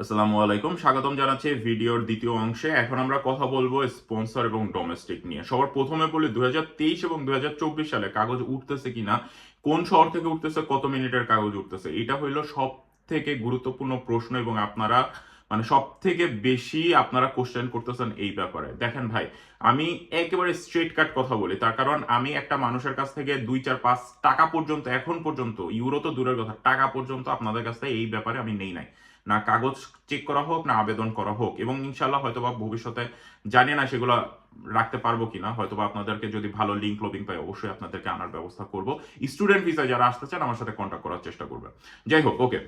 আসসালামু আলাইকুম। স্বাগতম জানাচ্ছি ভিডিওর দ্বিতীয় অংশে। এখন আমরা কথা বলব স্পন্সর এবং ডোমেস্টিক নিয়ে। সবার প্রথমে বলি, দুই হাজার তেইশ এবং দুই হাজার চব্বিশ সালে কাগজ উঠতেছে কিনা, কোন শহর থেকে উঠতেছে, কত মিনিটের কাগজ উঠতেছে, এটা হইল সব থেকে গুরুত্বপূর্ণ প্রশ্ন এবং আপনারা মানে সব থেকে বেশি আপনারা কোশ্চেন করতেছেন এই ব্যাপারে। দেখেন ভাই, আমি একেবারে স্ট্রেট কাট কথা বলি, তার কারণ আমি একটা মানুষের কাছ থেকে দুই, চার, পাঁচ টাকা পর্যন্ত, এখন পর্যন্ত, ইউরো তো দূরের কথা, টাকা পর্যন্ত আপনাদের কাছ থেকে এই ব্যাপারে আমি নেই নাই। না কাগজ চেক করা হোক, না আবেদন করা হোক। এবং ইনশাল্লাহ হয়তোবা ভবিষ্যতে জানি না সেগুলো রাখতে পারব কিনা, হয়তোবা আপনাদেরকে যদি ভালো লিঙ্ক লবিং পাই, অবশ্যই আপনাদেরকে আনার ব্যবস্থা করব। স্টুডেন্ট ভিসায় যারা আসতে চান, আমার সাথে কন্ট্যাক্ট করার চেষ্টা করবেন। যাই হোক ওকে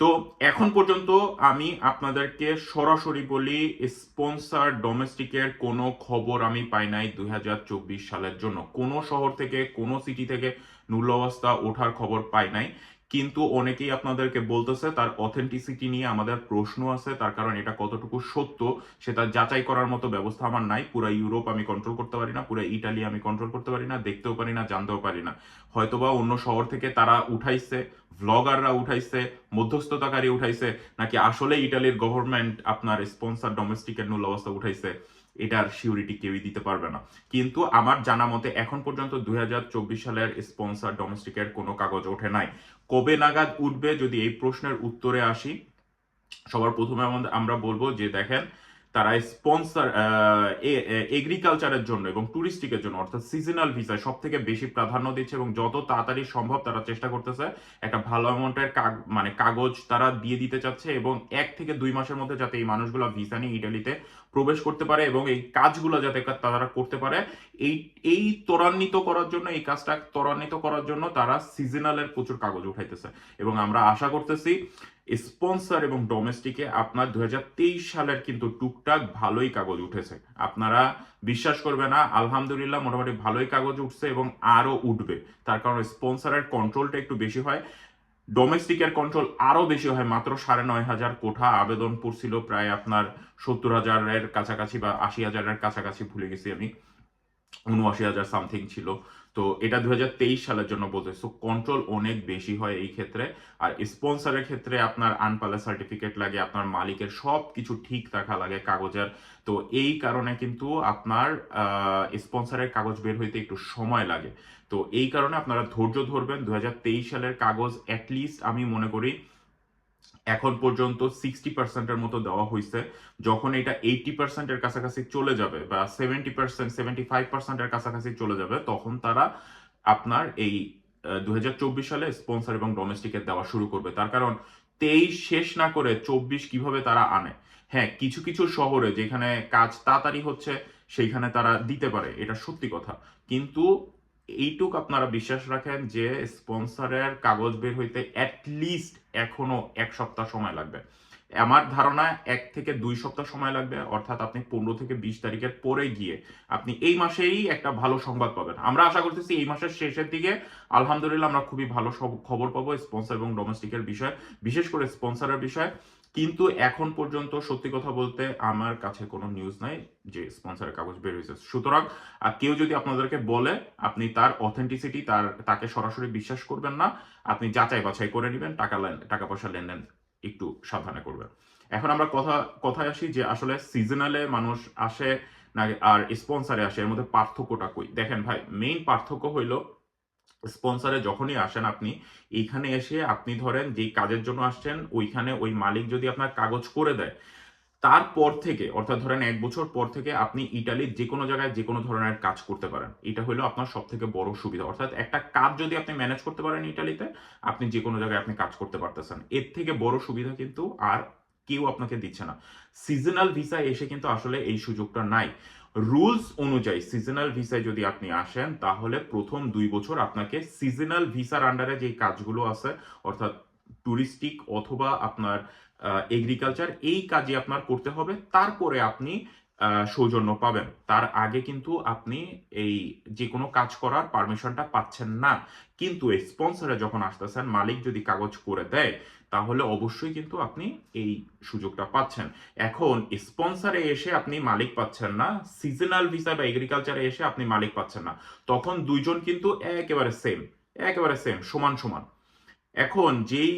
তো এখন পর্যন্ত আমি আপনাদেরকে সরাসরি বলি স্পন্সার ডোমেস্টিকের কোনো খবর আমি পাই নাই দুই হাজার চব্বিশ সালের জন্য। কোনো শহর থেকে, কোনো সিটি থেকে নূল্য অবস্থা ওঠার খবর পাই নাই। কিন্তু অনেকেই আপনাদেরকে বলতেছে, তার অথেন্টিসিটি নিয়ে আমাদের প্রশ্ন আছে, তার কারণ এটা কতটুকু সত্য, সেটা যাচাই করার মতো ব্যবস্থা আমার নাই। পুরো ইউরোপ আমি কন্ট্রোল করতে পারি না, পুরো ইটালি আমি কন্ট্রোল করতে পারি না, দেখতেও পারি না, জানতেও পারি না। হয়তোবা অন্য শহর থেকে তারা উঠাইছে ভ্লগাররা উঠাইছে, মধ্যস্থতাকারী উঠাইছে, নাকি আসলে ইটালির গভর্নমেন্ট আপনার স্পন্সার ডোমেস্টিকের নূল অবস্থা উঠাইছে। এটার সিউরিটি কেউই দিতে পারবে না। কিন্তু আমার জানা মতে এখন পর্যন্ত দুই হাজার চব্বিশ সালের স্পন্সার ডোমেস্টিকের কোনো কাগজ ওঠে নাই। কবে নাগাদ উঠবে যদি এই প্রশ্নের উত্তরে আসি, সবার প্রথমে আমরা বলব যে দেখেন, তারা স্পন্সার এগ্রিকালচারের জন্য এবং টুরিস্টিকের জন্য, অর্থাৎ সিজনাল ভিসায় সব থেকে বেশি প্রাধান্য দিচ্ছে এবং যত তাড়াতাড়ি সম্ভব তারা চেষ্টা করতেছে একটা ভালো অ্যামাউন্টের মানে কাগজ তারা দিয়ে দিতে চাচ্ছে এবং এক থেকে দুই মাসের মধ্যে যাতে এই মানুষগুলো ভিসা নিয়ে ইটালিতে প্রবেশ করতে পারে এবং এই কাজগুলো যাতে তারা করতে পারে, এই এই ত্বরান্বিত করার জন্য, এই কাজটা ত্বরান্বিত করার জন্য তারা সিজনালের প্রচুর কাগজ উঠাইতেছে। এবং আমরা আশা করতেছি স্পন্সর এবং ডোমেস্টিকে আপনার দু হাজার তেইশ সালের কিন্তু টুকটাক ভালোই কাগজ উঠেছে। আপনারা বিশ্বাস করবে না, আলহামদুলিল্লাহ মোটামুটি ভালোই কাগজ উঠছে এবং আরও উঠবে। তার কারণ স্পন্সরের কন্ট্রোলটা একটু বেশি হয়। ডোমেস্টিকের কন্ট্রোল আরও বেশি হয়, মাত্র সাড়ে নয় হাজার কোঠা আবেদন পড়ছিল, প্রায় আপনার সত্তর হাজারের কাছাকাছি বা আশি হাজারের কাছাকাছি ভুলে গেছি আমি। উনআশি হাজার সামথিং ছিল। তো এটা দু হাজার তেইশ সালের জন্য বলতে সো কন্ট্রোল অনেক বেশি হয় এই ক্ষেত্রে। আর স্পন্সরের ক্ষেত্রে আপনার আনপালা সার্টিফিকেট লাগে, আপনার মালিকের সব কিছু ঠিক রাখা লাগে কাগজের। তো এই কারণে কিন্তু আপনার স্পন্সরের কাগজ বের হইতে একটু সময় লাগে। তো এই কারণে আপনারা ধৈর্য ধরবেন। দু হাজার তেইশ সালের কাগজ অ্যাটলিস্ট আমি মনে করি এখন পর্যন্ত সিক্সটি পার্সেন্টের মতো দেওয়া হয়েছে যখন এটা এইটি পার্সেন্টের কাছাকাছি চলে যাবে বা সেভেন্টি পার্সেন্ট সেভেন্টি ফাইভ পার্সেন্টের কাছাকাছি চলে যাবে, তখন তারা আপনার এই দু হাজার চব্বিশ সালে স্পন্সর এবং ডোমেস্টিকের দেওয়া শুরু করবে। তার কারণ তেইশ শেষ না করে চব্বিশ কীভাবে তারা আনে? হ্যাঁ কিছু কিছু শহরে যেখানে কাজ তাড়াতাড়ি হচ্ছে, সেইখানে তারা দিতে পারে, এটা সত্যি কথা। কিন্তু এইটুক আপনারা বিশ্বাস রাখেন যে স্পন্সরের কাগজ বের হইতে অ্যাটলিস্ট এখনও এক সপ্তাহ সময় লাগবে। আমার ধারণা এক থেকে দুই সপ্তাহ সময় লাগবে, অর্থাৎ আপনি পনেরো থেকে বিশ তারিখের পরে গিয়ে আপনি এই মাসেই একটা ভালো সংবাদ পাবেন। আমরা আশা করতেছি এই মাসের শেষের দিকে আলহামদুলিল্লাহ আমরা খুবই ভালো খবর পাবো স্পন্সর এবং ডোমেস্টিকের বিষয়ে, বিশেষ করে স্পন্সরের বিষয়ে। কিন্তু এখন পর্যন্ত, সত্যি কথা বলতে, আমার কাছে কোনো নিউজ নাই যে স্পন্সরের কাগজ বের হয়েছে। সুতরাং কেউ যদি আপনাদেরকে বলে, আপনি তার অথেন্টিসিটি তার, তাকে সরাসরি বিশ্বাস করবেন না, আপনি যাচাই বাছাই করে নেবেন, টাকা টাকা পয়সা লেনদেন একটু সাবধানে করবেন। এখন আমরা কথা, কথায় আসি যে আসলে সিজনালে মানুষ আসে, না, আর স্পন্সারে আসে, এর মধ্যে পার্থক্যটা কই? দেখেন ভাই মেইন পার্থক্য হইল স্পন্সারে যখনই আসেন আপনি, এইখানে এসে আপনি ধরেন যেই কাজের জন্য আসছেন, ওইখানে ওই মালিক যদি আপনার কাগজ করে দেয়, তারপর থেকে, অর্থাৎ ধরেন এক বছর পর থেকে আপনি ইটালির যে কোনো জায়গায় যে কোনো ধরনের কাজ করতে পারেন। এটা হলো আপনার সব থেকে বড় সুবিধা। অর্থাৎ একটা কাজ যদি আপনি ম্যানেজ করতে পারেন ইটালিতে, আপনি যে কোনো জায়গায় আপনি কাজ করতে পারতেছেন। এর থেকে বড় সুবিধা কিন্তু আর কেউ আপনাকে দিচ্ছে না। সিজনাল ভিসা এসে কিন্তু আসলে এই সুযোগটা নাই। রুলস অনুযায়ী সিজনাল ভিসায় যদি আপনি আসেন, তাহলে প্রথম দুই বছর আপনাকে সিজনাল ভিসার আন্ডারে যে কাজগুলো আছে, অর্থাৎ টুরিস্টিক অথবা আপনার এগ্রিকালচার এই কাজে আপনার করতে হবে। তারপরে আপনি সৌজন্য পাবেন। তার আগে কিন্তু আপনি এই যে কোনো কাজ করার পারমিশনটা পাচ্ছেন না। কিন্তু স্পন্সরে যখন আসতেছেন, মালিক যদি কাগজ করে দেয়, তাহলে অবশ্যই কিন্তু আপনি এই সুযোগটা পাচ্ছেন। এখন স্পন্সারে এসে আপনি মালিক পাচ্ছেন না, সিজনাল ভিসা বা এগ্রিকালচারে এসে আপনি মালিক পাচ্ছেন না। তখন দুইজন কিন্তু একেবারে সেম একেবারে সেম সমান সমান। এখন যেই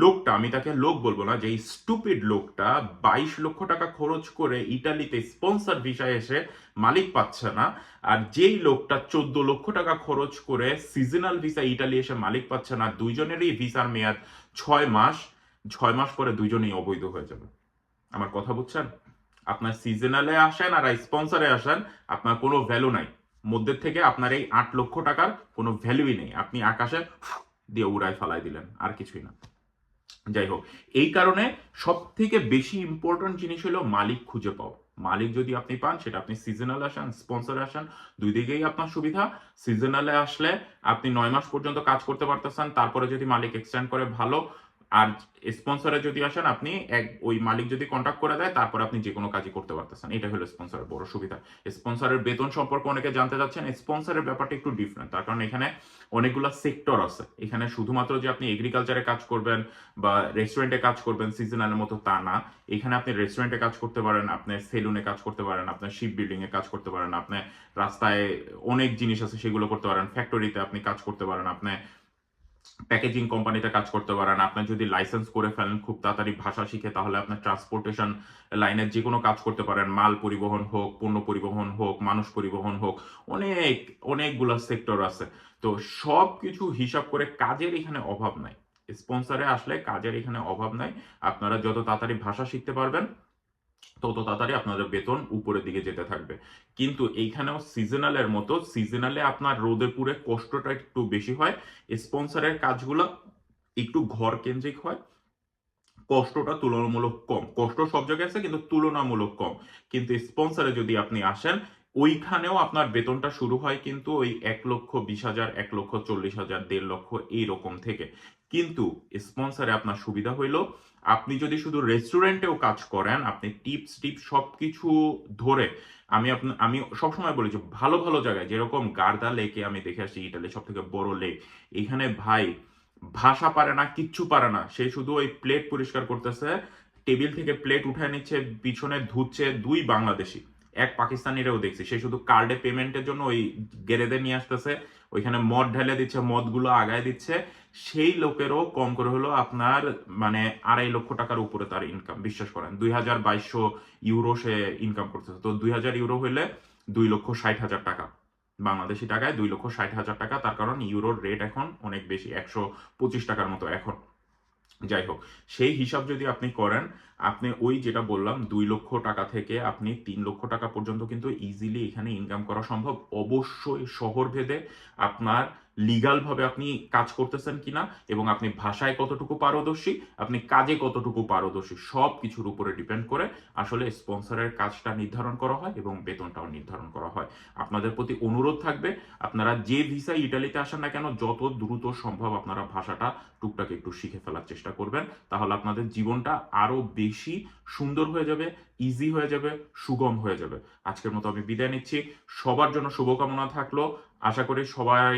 লোকটা, আমি তাকে লোক বলব না যে স্টুপিড লোকটা বাইশ লক্ষ টাকা খরচ করে ইটালিতে স্পন্সর ভিসায় এসে মালিক পাচ্ছে না, আর যেই লোকটা চোদ্দ লক্ষ টাকা খরচ করে সিজনাল ভিসা ইটালি এসে মালিক পাচ্ছে না, দুইজনেরই ভিসার মেয়াদ ছয় মাস ছয় মাস পরে দুইজনেই অবৈধ হয়ে যাবে। আমার কথা বুঝছেন? আপনার সিজনালে আসেন আর স্পন্সরে আসেন, আপনার কোনো ভ্যালু নাই। মধ্যে থেকে আপনার এই আট লক্ষ টাকার কোনো ভ্যালুই নেই। আপনি আকাশে দিয়ে উড়ায় ফালাই দিলেন, আর কিছুই না। যাই হোক এই কারণে সব থেকে বেশি ইম্পর্টেন্ট জিনিস হলো মালিক খুঁজে পাও মালিক যদি আপনি পান, সেটা আপনি সিজনাল আসেন স্পন্সর আসেন, দুই দিকেই আপনার সুবিধা। সিজনালে আসলে আপনি নয় মাস পর্যন্ত কাজ করতে পারতেছেন, তারপরে যদি মালিক এক্সটেন্ড করে, ভালো। আর স্পন্সরে যদি আসেন, আপনি এক, ওই মালিক যদি কন্ট্যাক্ট করে দেয়, তারপরে আপনি যে কোনো কাজই করতে পারতেছেন। এটা হলো স্পন্সরের বড় সুবিধা। স্পন্সরের বেতন সম্পর্কে অনেকে জানতে চাচ্ছেন স্পন্সরের ব্যাপারটা একটু ডিফারেন্ট তার কারণ এখানে অনেকগুলো সেক্টর আছে। এখানে শুধুমাত্র যে আপনি এগ্রিকালচারে কাজ করবেন বা রেস্টুরেন্টে কাজ করবেন সিজনালের মতো তা না। এখানে আপনি রেস্টুরেন্টে কাজ করতে পারেন আপনি সেলুনে কাজ করতে পারেন আপনি শিপ বিল্ডিং এ কাজ করতে পারেন, আপনি রাস্তায় অনেক জিনিস আছে, সেগুলো করতে পারেন। ফ্যাক্টরিতে আপনি কাজ করতে পারেন, আপনি প্যাকেজিং কোম্পানিতে কাজ করতে পারেন। আপনার যদি লাইসেন্স করে ফেলেন, খুব তাড়াতাড়ি ভাষা শিখে, তাহলে আপনার ট্রান্সপোর্টেশন লাইনের যে কোনো কাজ করতে পারেন। মাল পরিবহন হোক, পণ্য পরিবহন হোক, মানুষ পরিবহন হোক, অনেক, অনেকগুলো সেক্টর আছে। তো সব কিছু হিসাব করে কাজের এখানে অভাব নাই। স্পন্সরে আসলে কাজের এখানে অভাব নাই। আপনারা যত তাড়াতাড়ি ভাষা শিখতে পারবেন তত তাড়াতাড়ি আপনাদের বেতন উপরের দিকে যেতে থাকবে। কিন্তু এইখানেও সিজনালের মতো সিজনালে আপনার রোদে পুরে কষ্টটা একটু বেশি হয় স্পন্সারের কাজগুলো একটু ঘর কেন্দ্রিক হয়, কষ্টটা তুলনামূলক কম। কষ্ট সব জায়গায় আছে, কিন্তু তুলনামূলক কম। কিন্তু স্পন্সারে যদি আপনি আসেন ওইখানেও আপনার বেতনটা শুরু হয় কিন্তু ওই এক লক্ষ বিশ হাজার, এক লক্ষ চল্লিশ হাজার, দেড় লক্ষ এইরকম থেকে। কিন্তু স্পন্সরে আপনার সুবিধা হইল, আপনি যদি শুধু রেস্টুরেন্টেও কাজ করেন, আপনি টিপস টিপস সব কিছু ধরে, আমি আপনা- আমি সবসময় বলি যে ভালো ভালো জায়গায়, যেরকম গার্দা লেকে আমি দেখে আসছি, ইটালি সব থেকে বড় লেক, এখানে ভাই ভাষা পারে না, কিচ্ছু পারে না। সে শুধু ওই প্লেট পরিষ্কার করতেছে টেবিল থেকে প্লেট উঠায় নিচ্ছে, পিছনে ধুচ্ছে দুই বাংলাদেশি। এক পাকিস্তানিরাও দেখছি। সে শুধু কার্ডে পেমেন্টের জন্য ওই গেরেদে নিয়ে আসতেছে, ওইখানে মদ ঢেলে দিচ্ছে, মদগুলো আগায় দিচ্ছে। সেই লোকেরও কম করে হলো আপনার মানে আড়াই লক্ষ টাকার উপরে তার ইনকাম বিশ্বাস করেন। দুই হাজার বাইশশো ইউরো সে ইনকাম করতেছে। তো দুই হাজার ইউরো হইলে দুই লক্ষ ষাট হাজার টাকা। বাংলাদেশি টাকায় দুই লক্ষ ষাট হাজার টাকা, তার কারণ ইউরোর রেট এখন অনেক বেশি, একশো পঁচিশ টাকার মতো এখন। যাই হোক, সেই হিসাব যদি আপনি করেন, আপনি ওই যেটা বললাম, দুই লক্ষ টাকা থেকে আপনি তিন লক্ষ টাকা পর্যন্ত কিন্তু ইজিলি এখানে ইনকাম করা সম্ভব। অবশ্যই শহর ভেদে আপনার লিগাল ভাবে আপনি কাজ করতেছেন কিনা এবং আপনি ভাষায় কতটুকু পারদর্শী, আপনি কাজে কতটুকু পারদর্শী সব কিছুর উপরে ডিপেন্ড করে আসলে স্পন্সরের কাজটা নির্ধারণ করা হয় এবং বেতনটাও নির্ধারণ করা হয়। আপনাদের প্রতি অনুরোধ থাকবে, আপনারা যে ভিসা ইটালিতে আসেন না কেন, যত দ্রুত সম্ভব আপনারা ভাষাটা টুকটাক একটু শিখে ফেলার চেষ্টা করবেন। তাহলে আপনাদের জীবনটা আরও বেশি সুন্দর হয়ে যাবে ইজি হয়ে যাবে, সুগম হয়ে যাবে। আজকের মতো আমি বিদায় নিচ্ছি। সবার জন্য শুভকামনা থাকল। আশা করি সবাই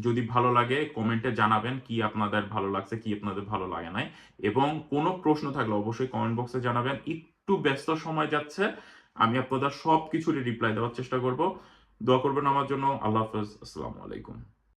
যদি ভালো লাগে কমেন্টে জানাবেন কি আপনাদের ভালো লাগছে, কি আপনাদের ভালো লাগে নাই। এবং কোনো প্রশ্ন থাকলে অবশ্যই কমেন্ট বক্সে জানাবেন। একটু ব্যস্ত সময় যাচ্ছে, আমি আপনাদের সব কিছুরই রিপ্লাই দেওয়ার চেষ্টা করব। দোয়া করবেন আমার জন্য। আল্লাহ হাফেজ। আসসালামু আলাইকুম।